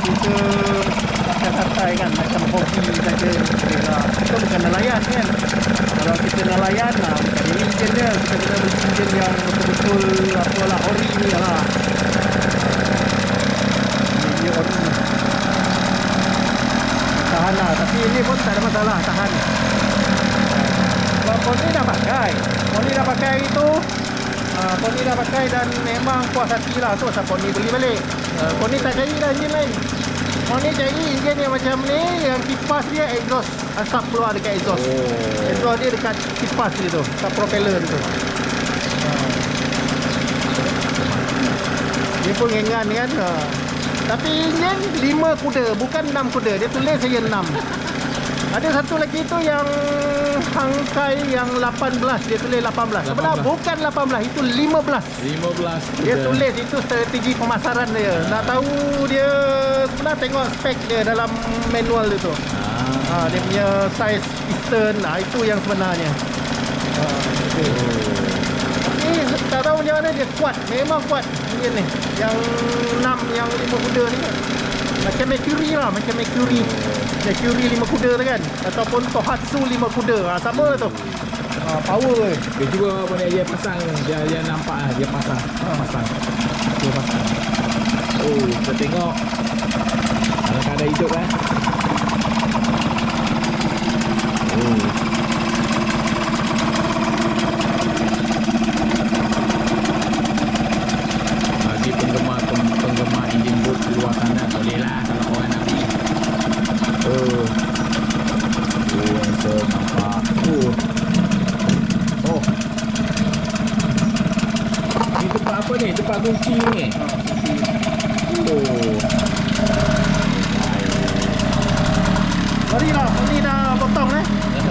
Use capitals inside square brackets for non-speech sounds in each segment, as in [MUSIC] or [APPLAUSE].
kita macam santai kan macam hobi saja. Kita kita bukan nelayan kan? Kalau kita nelayan lah ini ni dia. Kita kena mungkin yang betul-betul apa lah hori ni lah ini hori tahan lah tapi ini pun tak ada masalah tahan. Bapak ni dah pakai uh, Pony dah pakai dan memang puas hati lah. Tu pasal Pony beli balik. Uh, Pony tak cari dah enjin lain. Pony cari enjin yang macam ni yang kipas dia exhaust. Asap keluar dekat exhaust. Oh. exhaust dia dekat kipas dia tu dekat propeller tu. Ah. dia pun ngengan kan? Ha. tapi enjin 5 kuda bukan 6 kuda. Dia tulis saja 6 ada satu lagi tu yang Hangkai yang 18 dia tulis 18. Sebenarnya 18. bukan 18 itu 15. 15 Dia kuda. tulis itu strategi pemasaran dia. Nak tahu dia sebenarnya tengok spek dia dalam manual dia tu. Ah. Ha, dia punya size piston ha, itu yang sebenarnya. Ha, okay. Ni tak tahu macam mana dia kuat. Memang kuat enjin ni. Yang 6 yang 5 kuda ni. Macam Mercury lah, macam Mercury. Mercury 5 kuda tu kan. Ataupun Tohatsu 5 kuda. Ha, sama tu. Ha, power eh. Dia cuba ni dia pasang dia dia nampak ah dia pasang. Pasang. Dia pasang. Oh, kita tengok. Kadang-kadang hidup kan. Oh. Bagi penggemar penggemar engine boat di luar sana boleh lah kalau orang nak beli. Oh. Oh, handsome nampak. Oh. Oh. Ni tempat apa ni? Tempat kunci. Oh. Mari lah, ni dah potong eh.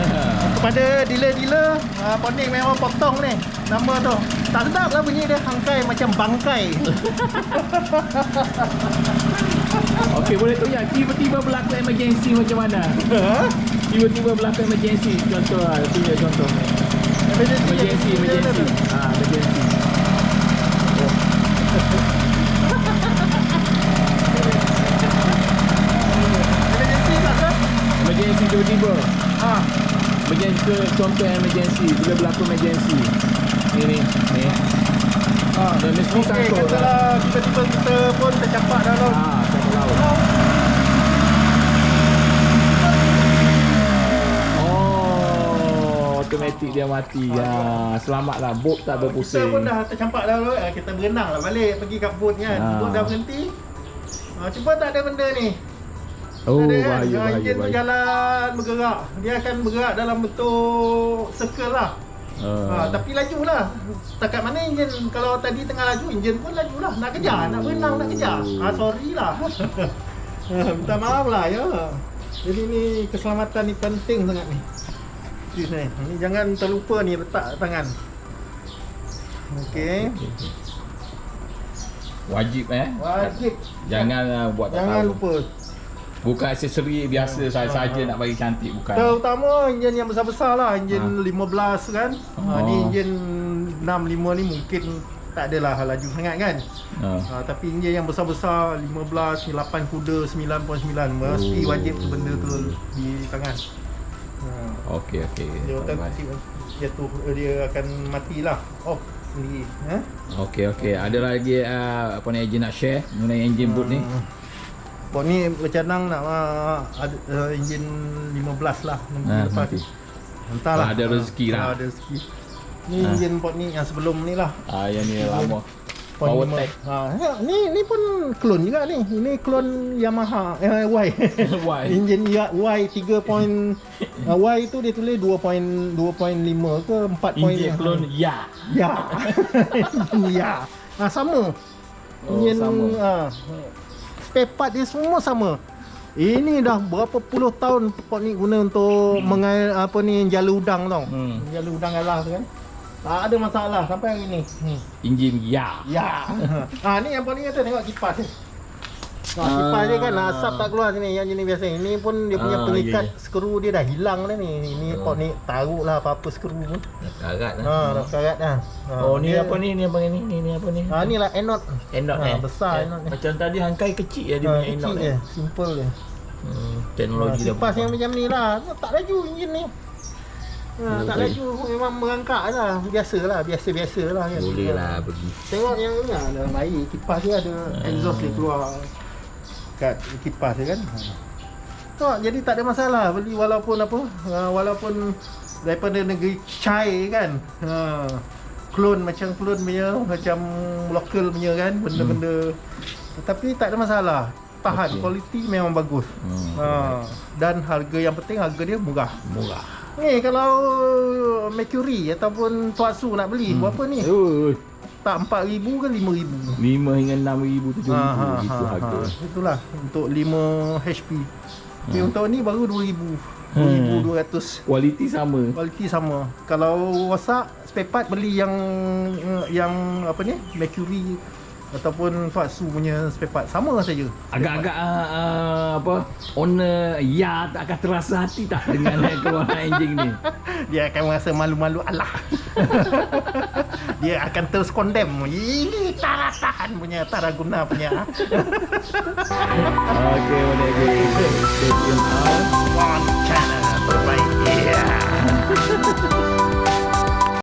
[LAUGHS] Kepada dealer-dealer, uh, Ponik memang potong ni. Nama tu. Tak sedap lah bunyi dia hangkai macam bangkai. [LAUGHS] Okey, boleh tu ya. Tiba-tiba berlaku emergency macam mana? Ha? Tiba-tiba berlaku emergency. Contoh lah. Tu contoh. Emergency, emergency. Ah, emergency. Emergency tak sah? Emergency tiba-tiba. Ha. Tu contoh emergency. Bila berlaku emergency. Ni ni. Ha. Dan mesti Okey, sangkut lah. katalah tiba-tiba kita pun tercampak dalam Ah, sama laut. Oh, automatik dia mati. Ya, selamatlah. Boat tak Kita berpusing. pun dah tercampak dah laut, eh, kita berenang lah balik pergi kat boat kan. Ha. Boat dah berhenti. Ha, cuba tak ada benda ni. Oh, kan? bahaya, Ha, bahaya, tu bahaya. jalan bergerak. Dia akan bergerak dalam bentuk circle lah. Ah. Ha, tapi laju lah. Setakat mana enjin kalau tadi tengah laju, enjin pun laju lah. Nak kejar, nak berenang, nak kejar. Ha, sorry lah. [LAUGHS] Minta maaf lah ya. Jadi ni keselamatan ni penting sangat ni. Sini. Ni jangan terlupa ni letak tangan. Okey. Wajib eh. Wajib. Jangan uh, buat tak Jangan tahu. lupa. Bukan aksesori biasa saja-saja nak bagi cantik bukan. Terutama enjin yang besar-besar lah Enjin Ha. 15 kan ha. Oh. Ni enjin 65 ni mungkin tak adalah laju sangat kan Ah. ha, Tapi enjin yang besar-besar 15, 8 kuda, 9.9 Mesti Oh. wajib tu benda tu di tangan ha. Okey okey. Dia otomatik jatuh dia akan matilah off sendiri ha? Okey okey. Ada lagi uh, apa ni enjin nak share mengenai enjin boot ni? Pot ni bercanang nak uh, ada uh, enjin 15 lah nanti Ah, lepas nanti. Entahlah. Ada rezeki lah. Ah, Ada rezeki. Ni Ah. enjin pot ni yang sebelum ni lah. Ah yang ni lama. Power tech. Ha, ya, ni ni pun klon juga ni. Ini klon Yamaha eh, Y. [LAUGHS] Y. Enjin ya, Y 3. Point, uh, [LAUGHS] Y tu dia tulis 2.2.5 ke 4. Enjin clone ya. Ya. [LAUGHS] ya. Ha, sama. Oh, Enjin sama. ah, spare part dia semua sama. Ini dah berapa puluh tahun pot ni guna untuk mengair apa ni jala udang tau. Hmm. Jala udang galah tu kan. Tak ada masalah sampai hari ni. Hmm. Enjin ya. Ya. [LAUGHS] ha ni yang paling kata tengok kipas ni. Ha, Ah. kipas dia kan asap tak keluar sini yang jenis biasa. Ini pun dia punya Ah, pengikat ya, ya. skru dia dah hilang dah ni. Ni pot ni taruh lah apa-apa skru pun. Karat Ha dah karat dah. Ha, Oh ni dia- apa ni? Ni apa ni? Ni ni apa ni? Ha ni lah anode. Endot Ha, eh. besar Eh, endot ni. Macam tadi hangkai kecil ya dia Ha, punya endot kecil ni. je, simple je. Hmm, teknologi dah Kipas yang macam ni lah Tak laju enjin ni ha, Tak Boleh. laju Memang merangkak lah Biasa lah Biasa-biasa lah kan boleh lah pergi. Tengok yang ni lah Dah baik Kipas dia ada Exhaust dia keluar Kat kipas kan ha. Tengok jadi tak ada masalah Beli walaupun apa ha, Walaupun Daripada negeri Chai kan ha. Clone macam clone punya Macam local punya kan Benda-benda Tapi tak ada masalah Tahan Okey. Kualiti memang bagus Hmm, ha. Dan harga yang penting Harga dia murah Murah. Ni kalau Mercury Ataupun Tuatsu nak beli Berapa ni? Oh, Tak 4,000 ke 5,000? 5 hingga 6 ribu, 7 ribu Ha, ha, gitu ha, harga. ha. Itulah untuk 5 HP. Tapi Hmm. untuk ni baru 2000. Hmm. 2200. Kualiti sama. Kualiti sama. Kalau rosak spare part beli yang yang apa ni? Mercury ataupun Fatsu punya spare part sama saja. Agak-agak uh, uh, apa owner ya tak akan terasa hati tak dengan [LAUGHS] keluaran enjin ni. Dia akan merasa malu-malu alah. [LAUGHS] Dia akan terus condemn. Ini tak tahan punya, tak ada guna punya. [LAUGHS] Okey, boleh good. Stay tuned out. One channel terbaik. Yeah.